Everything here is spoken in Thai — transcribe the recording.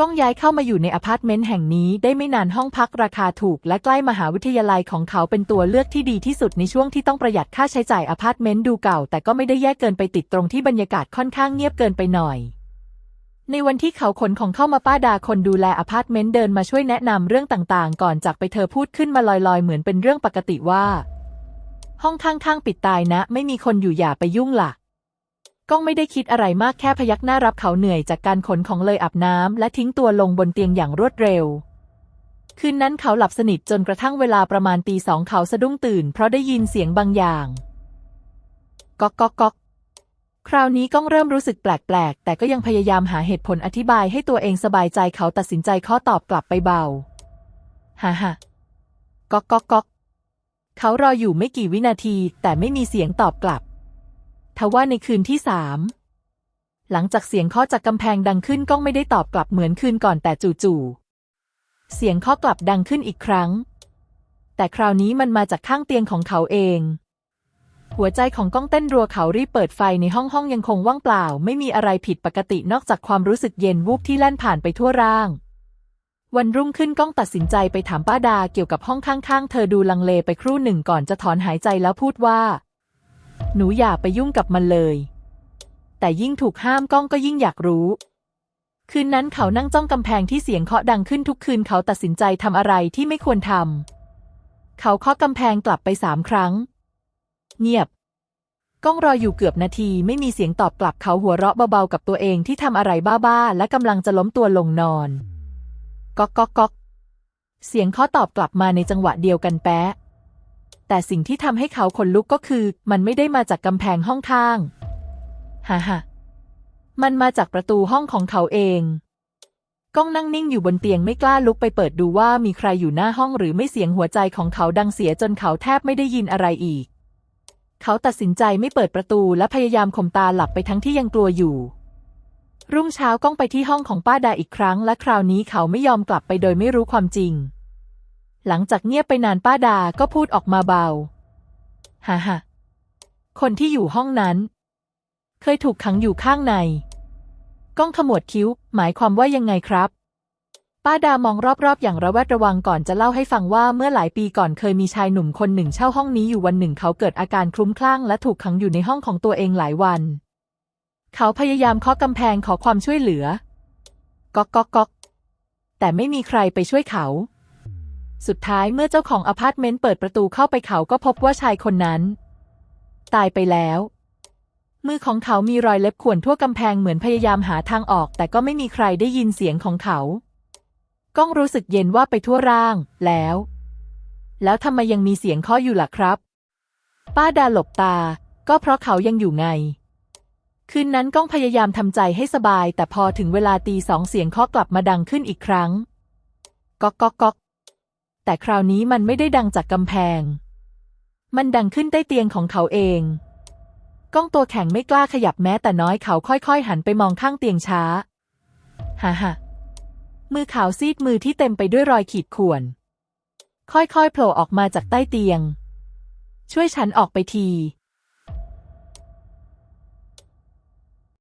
ก้องย้ายเข้ามาอยู่ในอพาร์ตเมนต์แห่งนี้ได้ไม่นานห้องพักราคาถูก และใกล้มหาวิทยาลัยของเขาเป็นตัวเลือกที่ดีที่สุดในช่วงที่ต้องประหยัดค่าใช้จ่ายอพาร์ตเมนต์ดูเก่า แต่ก็ไม่ได้แย่เกินไปติดตรงที่บรรยากาศค่อนข้างเงียบเกินไปหน่อย ในวันที่เขาขนของเข้ามาป้าดาคนดูแลอพาร์ตเมนต์เดินมาช่วยแนะนำเรื่องต่างๆ ก่อนจากไปเธอพูดขึ้นมาลอยๆ เหมือนเป็นเรื่องปกติว่า ห้องข้างๆปิดตายนะ ไม่มีคนอยู่อย่าไปยุ่งล่ะ ก้องไม่ได้คิดอะไรมากแค่พยักหน้ารับเขาเหนื่อยจากการขนของเลยอาบน้ำและทิ้งตัวลงบนเตียงอย่างรวดเร็ว คืนนั้นเขาหลับสนิทจนกระทั่งเวลาประมาณตีสองเขาสะดุ้งตื่น เพราะได้ยินเสียงบางอย่างก๊อกก๊อกก๊อกคราวนี้ก้องเริ่มรู้สึกแปลกๆ แต่ก็ยังพยายามหาเหตุผลอธิบายให้ตัวเองสบายใจเขาตัดสินใจข้อตอบกลับไปเบาฮ่าฮ่าก๊อกก๊อกก๊อกเขารออยู่ไม่กี่วินาที แต่ไม่มีเสียงตอบกลับ ทว่าในคืนที่สามหลังจากเสียงเคาะจากกำแพงดังขึ้นก้องไม่ได้ตอบกลับเหมือนคืนก่อนแต่จู่ๆเสียงเคาะกลับดังขึ้นอีกครั้ง แต่คราวนี้มันมาจากข้างเตียงของเขาเอง หัวใจของก้องเต้นรัวเขารีบเปิดไฟในห้องห้องยังคงว่างเปล่า ไม่มีอะไรผิดปกตินอกจากความรู้สึกเย็นวูบที่แล่นผ่านไปทั่วร่าง วันรุ่งขึ้นก้องตัดสินใจไปถามป้าดาเกี่ยวกับห้องข้างๆ เธอดูลังเลไปครู่หนึ่งก่อนจะถอนหายใจแล้วพูดว่า หนูอย่าไปยุ่งกับมันเลย แต่ยิ่งถูกห้ามก้องก็ยิ่งอยากรู้ คืนนั้นเขานั่งจ้องกำแพงที่เสียงเคาะดังขึ้นทุกคืนเขาตัดสินใจทำอะไรที่ไม่ควรทำ เขาเคาะกำแพงกลับไปสามครั้ง เงียบ ก้องรออยู่เกือบนาทีไม่มีเสียงตอบกลับเขาหัวเราะเบาๆกับตัวเองที่ทำอะไรบ้าๆ และกำลังจะล้มตัวลงนอน ก๊อกก๊อกก๊อกเสียงเคาะตอบกลับมาในจังหวะเดียวกันแป๊ะ แต่สิ่งที่ทำให้เขาขนลุกก็คือ มันไม่ได้มาจากกำแพงห้องข้างฮ่าฮ่ามันมาจากประตูห้องของเขาเองก้องนั่งนิ่งอยู่บนเตียงไม่กล้าลุกไปเปิดดูว่ามีใครอยู่หน้าห้องหรือไม่เสียงหัวใจของเขาดังเสียจนเขาแทบไม่ได้ยินอะไรอีก เขาตัดสินใจไม่เปิดประตูและพยายามข่มตาหลับไปทั้งที่ยังกลัวอยู่ รุ่งเช้าก้องไปที่ห้องของป้าดาอีกครั้ง และคราวนี้เขาไม่ยอมกลับไปโดยไม่รู้ความจริง หลังจากเงียบไปนานป้าดาก็พูดออกมาเบาฮ่าฮ่าคนที่อยู่ห้องนั้น เคยถูกขังอยู่ข้างใน ก้องขมวดคิ้ว หมายความว่ายังไงครับ ป้าดามองรอบๆ อย่างระแวดระวังก่อนจะเล่าให้ฟังว่าเมื่อหลายปีก่อนเคยมีชายหนุ่มคนหนึ่งเช่าห้องนี้อยู่วันหนึ่งเขาเกิดอาการคลุ้มคลั่งและถูกขังอยู่ในห้องของตัวเองหลายวัน เขาพยายามเคาะกำแพงขอความช่วยเหลือ ก๊อกก๊อกก๊อกแต่ไม่มีใครไปช่วยเขา สุดท้ายเมื่อเจ้าของอพาร์ตเมนต์เปิดประตูเข้าไปเขาก็พบว่าชายคนนั้น ตายไปแล้ว มือของเขามีรอยเล็บข่วนทั่วกำแพงเหมือนพยายามหาทางออก แต่ก็ไม่มีใครได้ยินเสียงของเขา ก้องรู้สึกเย็นว่าไปทั่วร่าง แล้ว แล้วทำไมยังมีเสียงเคาะอยู่ล่ะครับ ป้าดาหลบตา ก็เพราะเขายังอยู่ไง คืนนั้นก้องพยายามทำใจให้สบาย แต่พอถึงเวลาตีสองเสียงเคาะกลับมาดังขึ้นอีกครั้ง ก๊อกก๊อกก๊อก แต่คราวนี้มันไม่ได้ดังจากกำแพง มันดังขึ้นใต้เตียงของเขาเอง ก้องตัวแข็งไม่กล้าขยับแม้แต่น้อยเขาค่อยๆ หันไปมองข้างเตียงช้า ฮ่าฮ่ามือขาวซีดมือที่เต็มไปด้วยรอยขีดข่วน ค่อยๆ โผล่ออกมาจากใต้เตียง ช่วยฉันออกไปที